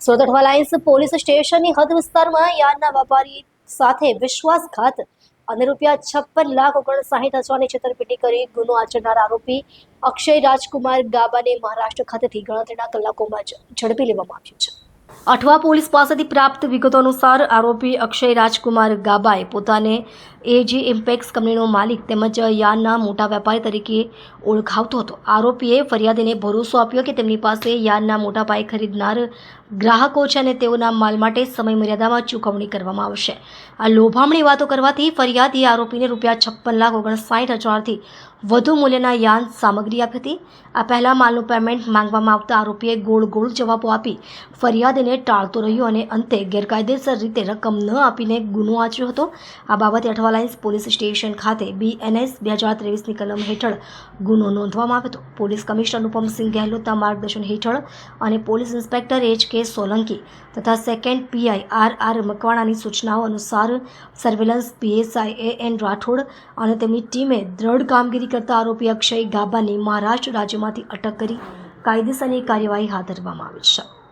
Surat Athwa Lines police સ્ટેશનની હદ વિસ્તારમાં યાનના વેપારી સાથે વિશ્વાસઘાત. અને રૂપિયા છપ્પન લાખ ઓગણસાઠ હજારની છેતરપિંડી કરી ગુનો આચરનાર આરોપી અક્ષય રાજકુમાર ગાબાને મહારાષ્ટ્ર ખાતેથી ગણતરીના કલાકોમાં જ ઝડપી લેવામાં આવ્યો છે. અઠવા પોલીસ પાસેથી પ્રાપ્ત વિગતો અનુસાર આરોપી અક્ષય રાજકુમાર ગાબાએ પોતાને એજી ઇમ્પેક્સ કંપનીનો માલિક તેમજ યાનના મોટા વેપારી તરીકે ઓળખાવતો હતો. આરોપીએ ફરિયાદીને ભરોસો આપ્યો કે તેમની પાસે યાનના મોટા પાયે ખરીદનાર ગ્રાહકો છે અને તેઓના માલ માટે સમય મર્યાદામાં ચૂકવણી કરવામાં આવશે. આ લોભામણી વાતો કરવાથી ફરિયાદીએ આરોપીને રૂપિયા છપ્પન લાખ ઓગણસાઠ હજારથી વધુ મૂલ્યના યાન સામગ્રી આપી હતી. આ પહેલા માલનું પેમેન્ટ માંગવામાં આવતા આરોપીએ ગોળ ગોળ જવાબો આપી ફરિયાદીને ટાળતો રહ્યો અને અંતે ગેરકાયદેસર રીતે રકમ ન આપીને ગુનો આચર્યો હતો. આ બાબતે અઠવાલાઇન્સ પોલીસ સ્ટેશન ખાતે બીએનએસ બે હજાર ત્રેવીસની કલમ હેઠળ ગુનો નોંધવામાં આવ્યો હતો. પોલીસ કમિશનર અનુપમસિંહ ગેહલોતના માર્ગદર્શન હેઠળ અને police inspector H K Solanki તથા સેકન્ડ પીઆઈ આર આર મકવાણાની સૂચનાઓ અનુસાર surveillance PSI A N Rathod અને તેમની ટીમે દ્રઢ કામગીરી કરતા આરોપી અક્ષય ગાબાની મહારાષ્ટ્ર રાજ્યમાંથી અટક કરી કાયદેસરની કાર્યવાહી હાથ ધરવામાં આવી છે.